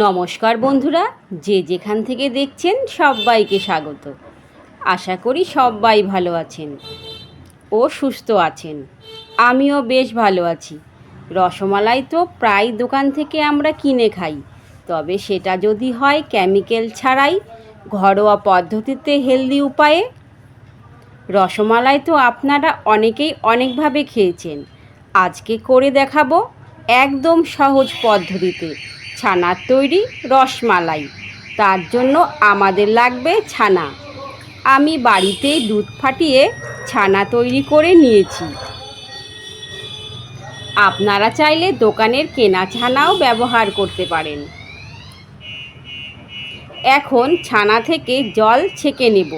নমস্কার বন্ধুরা, যে যেখান থেকে দেখছেন সবাইকে স্বাগত। আশা করি সবাই ভালো আছেন ও সুস্থ আছেন। আমিও বেশ ভালো আছি। রসমালাই তো প্রায় দোকান থেকে আমরা কিনে খাই, তবে সেটা যদি হয় কেমিক্যাল ছাড়াই, ঘরোয়া পদ্ধতিতে হেলদি উপায়ে। রসমালাই তো আপনারা অনেকেই অনেকভাবে খেয়েছেন। আজকে করে দেখাবো একদম সহজ পদ্ধতিতে ছানার তৈরি রসমালাই। তার জন্য আমাদের লাগবে ছানা। আমি বাড়িতেই দুধ ফাটিয়ে ছানা তৈরি করে নিয়েছি। আপনারা চাইলে দোকানের কেনা ছানাও ব্যবহার করতে পারেন। এখন ছানা থেকে জল ছেঁকে নেব।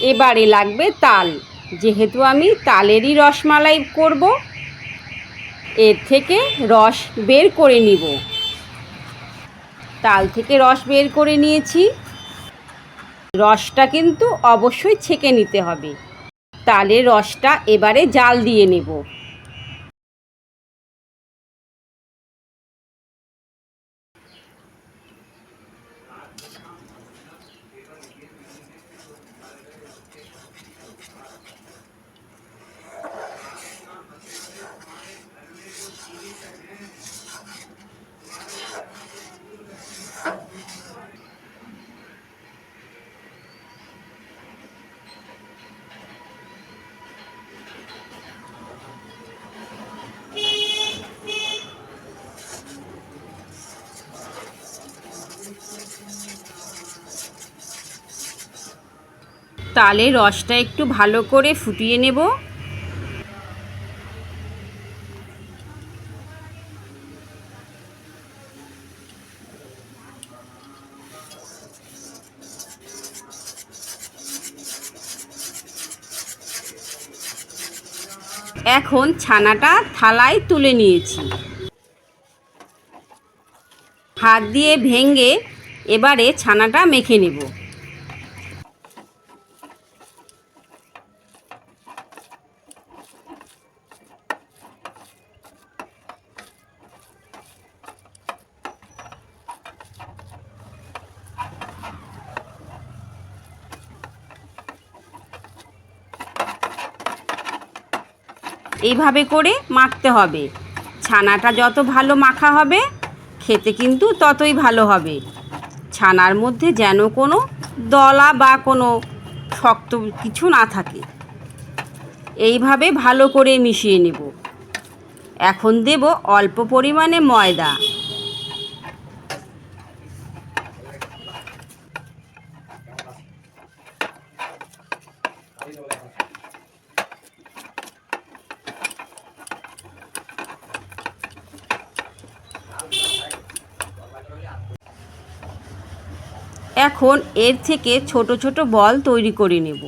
এবারে লাগবে তাল। যেহেতু আমি তালেরই রসমালাই করব, এর থেকে রস বের করে নিব। তাল থেকে রস বের করে নিয়েছি। রসটা কিন্তু অবশ্যই ছেঁকে নিতে হবে। তালের রসটা এবারে জাল দিয়ে নেব। তালের রসটা একটু ভালো করে ফুটিয়ে নেব। এখন ছানাটা থালায় তুলে নিয়েছি। হাত দিয়ে ভেঙে এবারে ছানাটা মেখে নেব। এইভাবে করে মাখতে হবে। ছানাটা যত ভালো মাখা হবে, খেতে কিন্তু ততই ভালো হবে। ছানার মধ্যে যেন কোনো দলা বা কোনো শক্ত কিছু না থাকে। এইভাবে ভালো করে মিশিয়ে নেব। এখন দেব অল্প পরিমাণে ময়দা। এখন এর থেকে ছোট ছোট বল তৈরি করে নেব।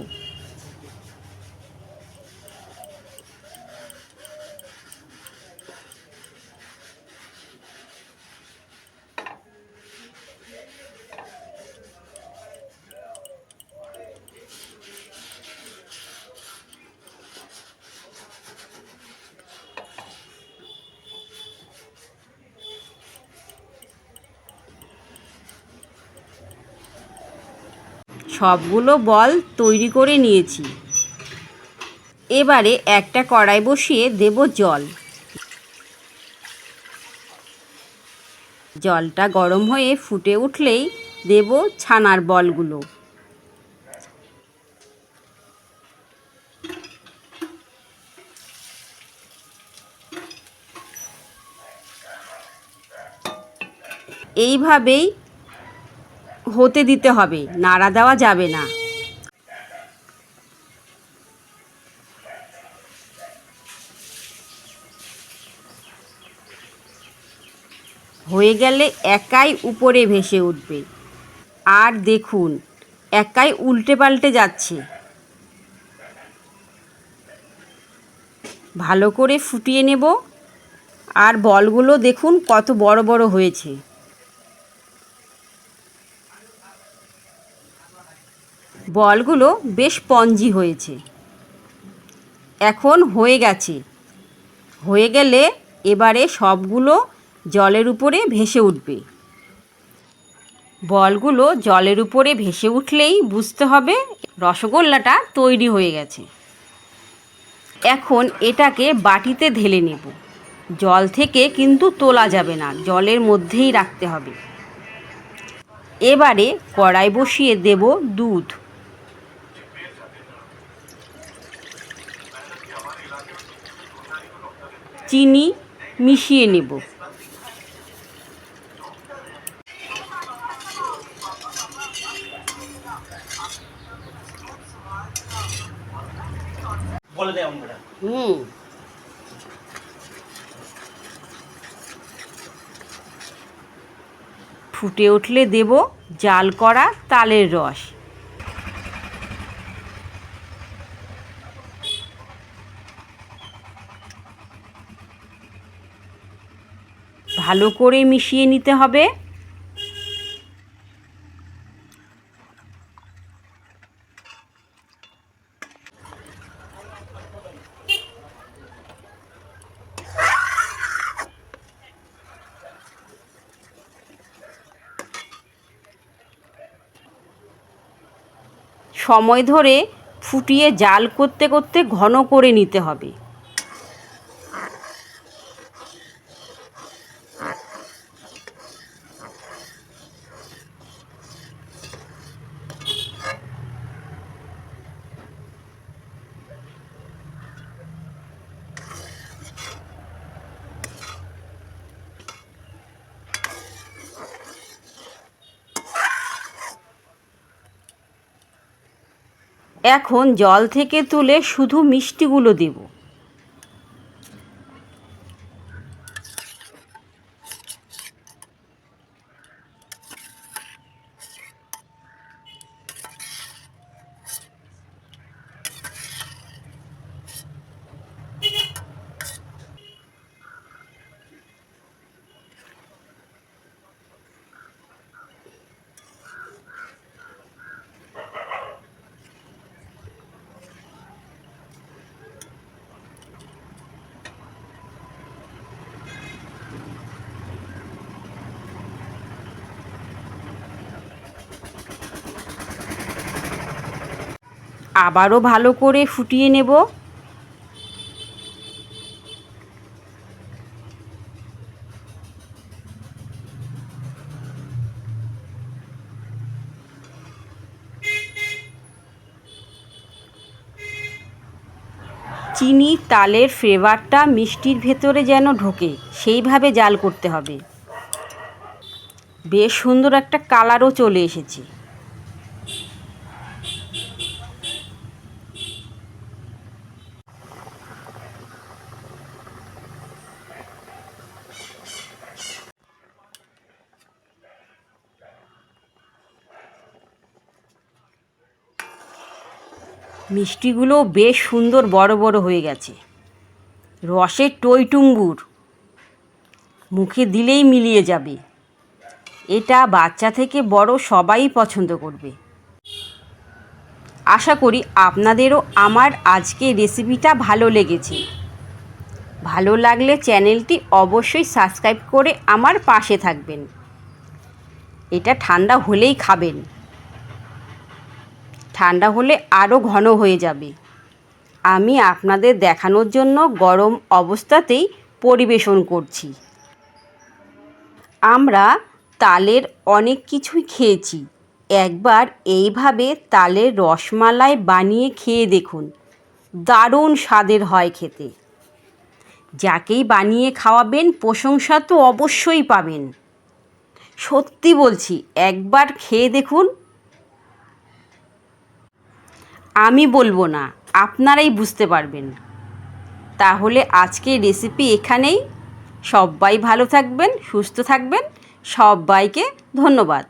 সবগুলো বল তৈরি করে নিয়েছি। এবারে একটা কড়াই বসিয়ে দেব জল। জলটা গরম হয়ে ফুটে উঠলেই দেব ছানার বলগুলো। এইভাবেই হতে দিতে হবে, নাড়া দেওয়া যাবে না। হয়ে গেলে একাই উপরে ভেসে উঠবে। আর দেখুন, একাই উল্টে পাল্টে যাচ্ছে। ভালো করে ফুটিয়ে নেব। আর বলগুলো দেখুন কত বড় বড় হয়েছে। বলগুলো বেশ পঞ্জি হয়েছে। এখন হয়ে গেছে। হয়ে গেলে এবারে সবগুলো জলের উপরে ভেসে উঠবে। বলগুলো জলের উপরে ভেসে উঠলেই বুঝতে হবে রসগোল্লাটা তৈরি হয়ে গেছে। এখন এটাকে বাটিতে ঢেলে নেব। জল থেকে কিন্তু তোলা যাবে না, জলের মধ্যেই রাখতে হবে। এবারে কড়াই বসিয়ে দেব দুধ। চিনি মিশিয়ে নেব। হুম। ফুটে উঠলে দেব জাল করা তালের রস। ভালো করে মিশিয়ে নিতে হবে। সময় ধরে ফুটিয়ে জাল করতে করতে ঘন করে নিতে হবে। এখন জল থেকে তুলে শুধু মিষ্টিগুলো দেব। আবারও ভালো করে ফুটিয়ে নেব। চিনি তালের ফ্লেভারটা মিষ্টির ভেতরে যেন ঢোকে, সেইভাবে জাল করতে হবে। বেশ সুন্দর একটা কালারও চলে এসেছে। মিষ্টিগুলো বেশ সুন্দর বড় বড় হয়ে গেছে। রসের টইটুম্বুর মুখে দিলেই মিলিয়ে যাবে। এটা বাচ্চা থেকে বড় সবাই পছন্দ করবে। আশা করি আপনাদেরও আমার আজকে রেসিপিটা ভালো লেগেছে। ভালো লাগলে চ্যানেলটি অবশ্যই সাবস্ক্রাইব করে আমার পাশে থাকবেন। এটা ঠান্ডা হলেই খাবেন। ঠান্ডা হলে আরও ঘন হয়ে যাবে। আমি আপনাদের দেখানোর জন্য গরম অবস্থাতেই পরিবেশন করছি। আমরা তালের অনেক কিছুই খেয়েছি। একবার এইভাবে তালের রসমালাই বানিয়ে খেয়ে দেখুন। দারুণ স্বাদের হয় খেতে। যাকেই বানিয়ে খাওয়াবেন প্রশংসা তো অবশ্যই পাবেন। সত্যি বলছি, একবার খেয়ে দেখুন আমি বলব না, আপনারাই বুঝতে পারবেন। তাহলে আজকে রেসিপি এখানেই। সবাই ভালো থাকবেন, সুস্থ থাকবেন। সবাইকে ধন্যবাদ।